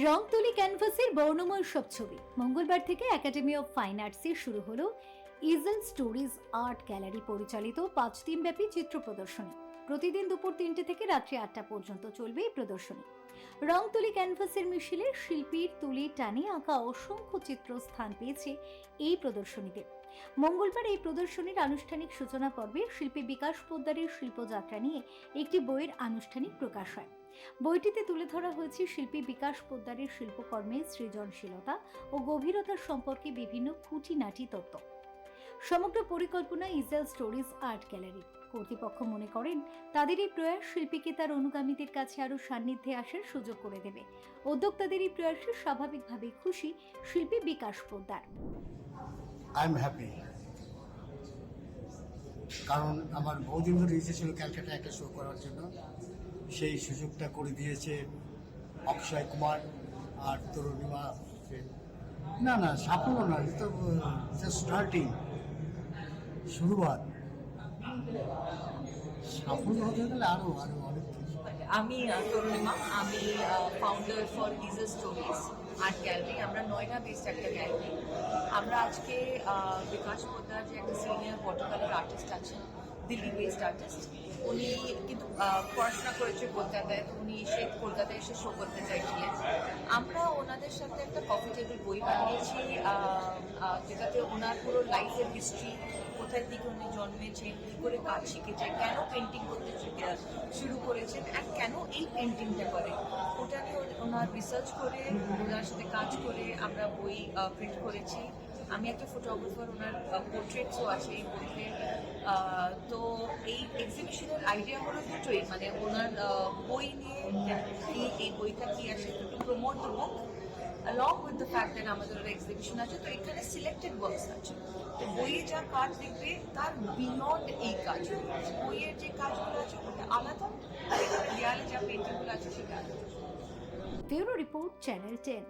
রংতুলি ক্যানভাসের বর্ণময় সব ছবি। মঙ্গলবার থেকে একাডেমি অফ ফাইন আর্টসে শুরু হলো ইজেল স্টোরিজ আর্ট গ্যালারি পরিচালিত পাঁচ দিনব্যাপী চিত্র প্রদর্শনী। প্রতিদিন দুপুর তিনটে থেকে রাত্রি আটটা পর্যন্ত চলবে এই প্রদর্শনী। রংতুলি ক্যানভাসের মিছিলে শিল্পীর তুলি টানে আঁকা অসংখ্য চিত্র স্থান পেয়েছে এই প্রদর্শনীতে। মঙ্গলবার এই প্রদর্শনীর আনুষ্ঠানিক সূচনা পর্বে শিল্পী বিকাশ পোদ্দারের শিল্পযাত্রা নিয়ে একটি বইয়ের আনুষ্ঠানিক প্রকাশ হয়। বইটিতে তুলে ধরা হয়েছে শিল্পী বিকাশ পোদ্দারের শিল্পকর্মের সৃজনশীলতা ও গভীরতা সম্পর্কে বিভিন্ন খুঁটিনাটি তত্ত্ব। সমগ্র পরিকল্পনা ইজেল স্টোরিজ আর্ট গ্যালারি কর্তৃপক্ষ মনে করেন, তাদের এই প্রয়াস শিল্পীকে তার অনুগামীদের কাছে আরও সান্নিধ্যে আসার সুযোগ করে দেবে। উদ্যোক্তাদের এই প্রয়াসে স্বাভাবিকভাবেই খুশি শিল্পী Bikash Poddar. I am happy কারণ আমার বহুদিন ধরে ইচ্ছে ছিল ক্যালকাটা একটা শো করার জন্য। সেই সুযোগটা করে দিয়েছে অক্ষয় কুমার আর তরুণিমা। না না, সাফল্য না, এটা তো স্টার্টিং শুরুয়াত সাফল্য হতে গেলে আরও আরও অনেক আমি তরুণিমা, আমি ফাউন্ডার ফর ইজার স্টোরিজ আর্ট গ্যালারি। আমরা নয়ডা বেসড একটা গ্যালারি। আমরা আজকে বিকাশ পোদ্দার যে একটা সিনিয়র কালার আর্টিস্ট আছেন দিল্লি বেসড আর্টিস্ট উনি কিন্তু পড়াশোনা করেছে কলকাতায়, তো উনি এসে কলকাতায় এসে শো করতে চাইছিলেন। আমরা ওনাদের সাথে একটা কফি টেবিল বই বানিয়েছি যেটাতে ওনার পুরো লাইফের হিস্ট্রি কোথায় থেকে উনি জন্মেছেন, কি করে কাজ শিখেছে কেন পেন্টিং করতে শিখে- শুরু করেছেন আর কেন এই পেন্টিংটা করে ওটা নিয়ে ওনার রিসার্চ করে, ওনার সাথে কাজ করে আমরা বই প্রিন্ট করেছি। আমি একটা ফটোগ্রাফার ওনার পোর্ট্রেটসও আছে এই বইতে। তো এই এক্সিবিশনের আইডিয়া হলো দুটোই মানে ওনার বই নিয়ে, এই বইটা কি আছে, একটু প্রমোট দেবো। Along ফ্যাক্ট দ্যাট আমাদের একটা এক্সিবিশন আছে, তো এখানে সিলেক্টেড ওয়ার্কস আছে। তো বইয়ে যা কাজ দেখবে, তার বিয়ন্ড এই কাজ। বইয়ের যে কাজগুলো আছে, ওটা আলাদা। আর এখানে দেয়ালে যা পেন্টিংগুলো আছে, সেটা আলাদা। Bureau report, channel ten.